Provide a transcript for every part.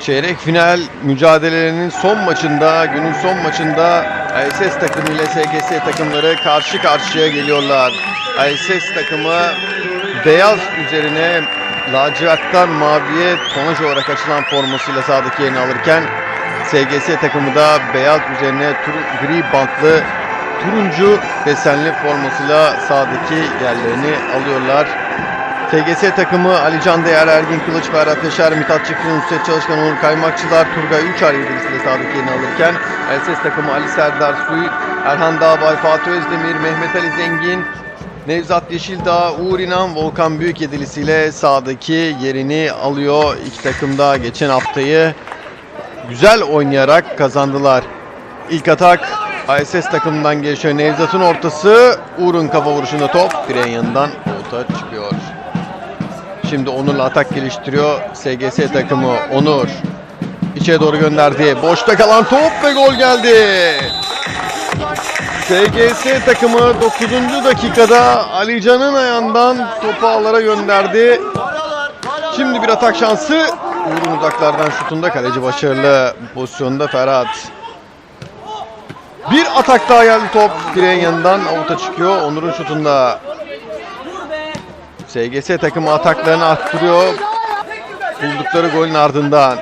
Çeyrek final mücadelelerinin son maçında, günün son maçında ISS takımı ile SGS takımları karşı karşıya geliyorlar. ISS takımı beyaz üzerine lacivertten maviye tonaj olarak açılan formasıyla sahadaki yerini alırken SGS takımı da beyaz üzerine tur- gri bantlı turuncu desenli formasıyla sahadaki yerlerini alıyorlar. TGS takımı Ali Can Değer, Ergin Kılıç, Ferhat Yaşar, Mithat Çiftli, Nusret Çalışkan, Onur Kaymakçılar, Turgay Üçar yedilisiyle sahadaki yerini alırken LSS takımı Ali Serdar Suy, Erhan Dağbay, Fatih Özdemir, Mehmet Ali Zengin, Nevzat Yeşildağ, Uğur İnan, Volkan Büyük yedilisiyle sahadaki yerini alıyor. İki takım da geçen haftayı güzel oynayarak kazandılar. İlk atak ISS takımından geçiyor. Nevzat'ın ortası. Uğur'un kafa vuruşunda top. Bireyin yanından ota çıkıyor. Şimdi Onur'la atak geliştiriyor. SGS takımı Onur. İçeri doğru gönderdi. Boşta kalan top ve gol geldi. SGS takımı 9. dakikada Alican'ın ayağından topu ağlara gönderdi. Şimdi bir atak şansı. Uğur'un uzaklardan şutunda kaleci başarılı pozisyonda Ferhat. Bir atak daha geldi top direğin yanından avuta çıkıyor. Onur'un şutunda. SGS takımı ataklarını arttırıyor. Buldukları golün ardından.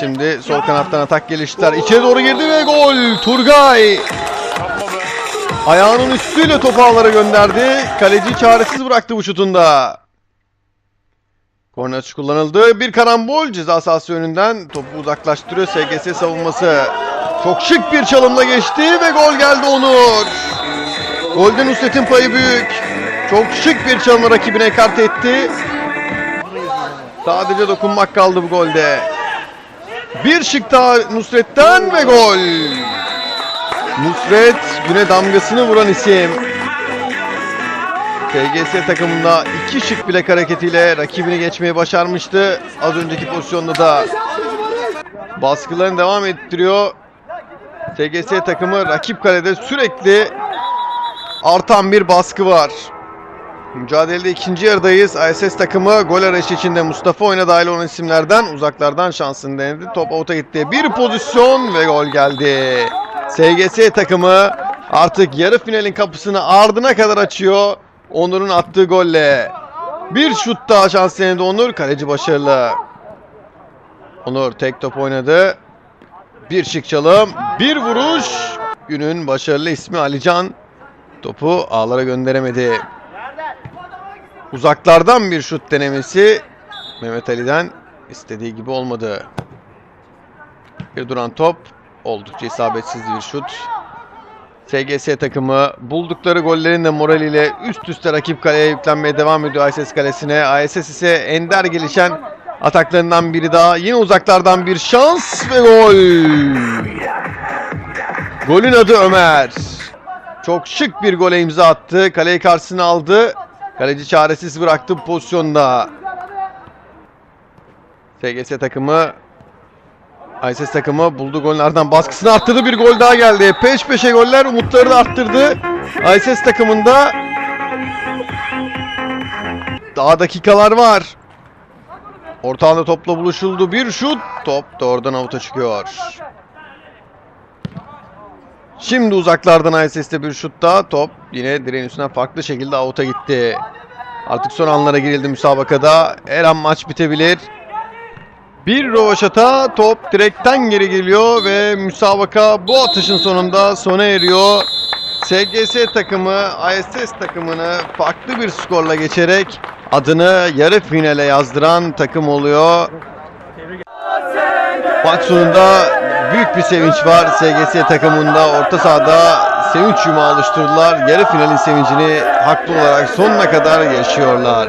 Şimdi sol kanattan atak geliştiler. İçeri doğru girdi ve gol. Turgay. Ayağının üstüyle topu ağlara gönderdi. Kaleci çaresiz bıraktı bu şutunda. Korner atış kullanıldı. Bir karambol ceza sahası önünden topu uzaklaştırıyor SGS savunması. Çok şık bir çalımla geçti ve gol geldi Onur. Golden Nusret'in payı büyük. Çok şık bir çalımla rakibine ekart etti. Sadece dokunmak kaldı bu golde. Bir şık daha Nusret'ten ve gol. Nusret güne damgasını vuran isim. TGS takımında iki şık bilek hareketiyle rakibini geçmeyi başarmıştı. Az önceki pozisyonda da baskılarını devam ettiriyor. TGS takımı rakip kalede sürekli artan bir baskı var. Mücadelede ikinci yarıdayız. ISS takımı gol arayışı içinde Mustafa oyuna dahil olan isimlerden uzaklardan şansını denedi. Top avuta gitti. Bir pozisyon ve gol geldi. SGS takımı artık yarı finalin kapısını ardına kadar açıyor. Onur'un attığı golle. Bir şut daha şans denedi Onur. Kaleci başarılı. Onur tek top oynadı. Bir şık çalım. Bir vuruş. Günün başarılı ismi Alican. Topu ağlara gönderemedi. Uzaklardan bir şut denemesi Mehmet Ali'den istediği gibi olmadı. Bir duran top. Oldukça isabetsiz bir şut. SGS takımı buldukları gollerin de moraliyle üst üste rakip kaleye yüklenmeye devam ediyor ISS kalesine. ISS ise ender gelişen ataklarından biri daha. Yine uzaklardan bir şans ve gol. Golün adı Ömer. Çok şık bir gole imza attı. Kaleyi karşısına aldı. Kaleci çaresiz bıraktı pozisyonda. SGS takımı ISS takımı bulduğu gollerden baskısını arttırdı. Bir gol daha geldi. Peş peşe goller umutları da arttırdı. ISS takımında daha dakikalar var. Ortağında topla buluşuldu. Bir şut. Top da oradan avuta çıkıyor. Şimdi uzaklardan ISS'te bir şut daha. Top yine direğin üstünden farklı şekilde avuta gitti. Artık son anlara girildi müsabakada. Her an maç bitebilir. Bir rovaşata top direkten geri geliyor ve müsabaka bu atışın sonunda sona eriyor. SGS takımı ISS takımını farklı bir skorla geçerek adını yarı finale yazdıran takım oluyor. Maç sonunda büyük bir sevinç var SGS takımında. Orta sahada sevinç yumağı oluşturdular. Yarı finalin sevincini haklı olarak sonuna kadar yaşıyorlar.